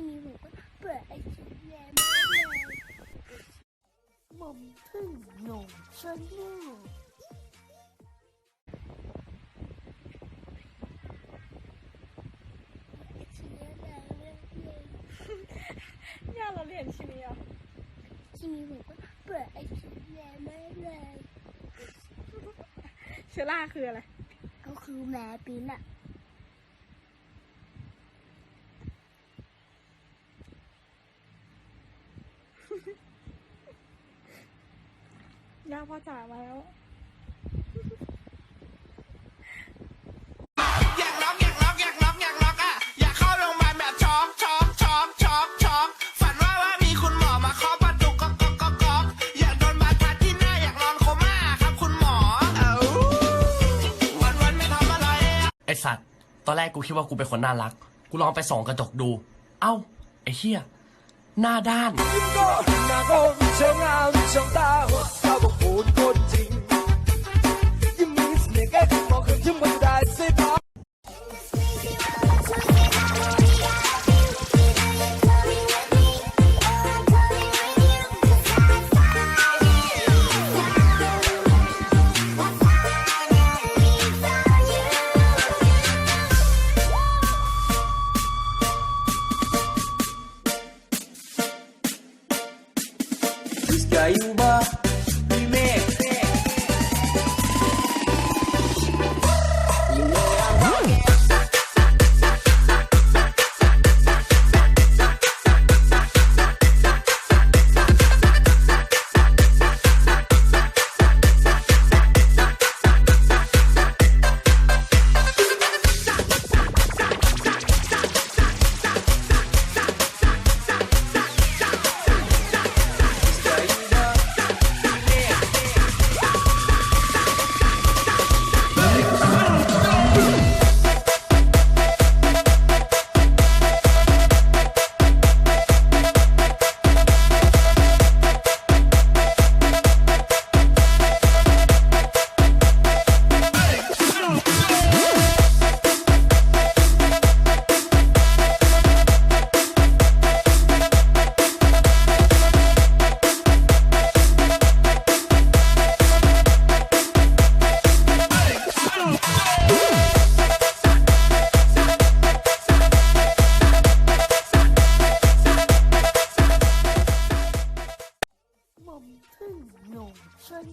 ที่มีหูก็เปิดไอทีแย่มากเลยหม่อมพึ่งหนุ่มชนลูกเชียร์แล้วเรื่องเลยย่าเราเรียนชีวิตอะที่มีหูก็เปิดไอทีแย่มากเลยเชล่าคืออะไร ก็คือแม่ปิ้นอะ ย่าพ่อจ๋ามาแล้ว อยากล็อกอยากล็อกอยากล็อกอยากล็อกอะอยากเข้าโรงพยาบาลแบบช็อกช็อกช็อกช็อกช็อกฝันว่าว่ามีคุณหมอมาเคาะประตูก๊อกก๊อกก๊อกก๊อกอยากโดนบาดทัดที่หน้าอยากนอนโคม่าครับคุณหมอเอ้าวันวันๆไม่ทำอะไรอะไอสัตว์ ตอนแรกกูคิดว่ากูเป็นคนน่ารัก กูลองไปส่องกระจกดู เอ้า ไอเฮีย หน้าด้านก็หน้าคมเชิงงามเชิงตาหัวตาบอกโหดคนจริงยังมีเสน่ห์แค่มอกคืนที่มันดา descaiu o bar. 嗯，勇，有声。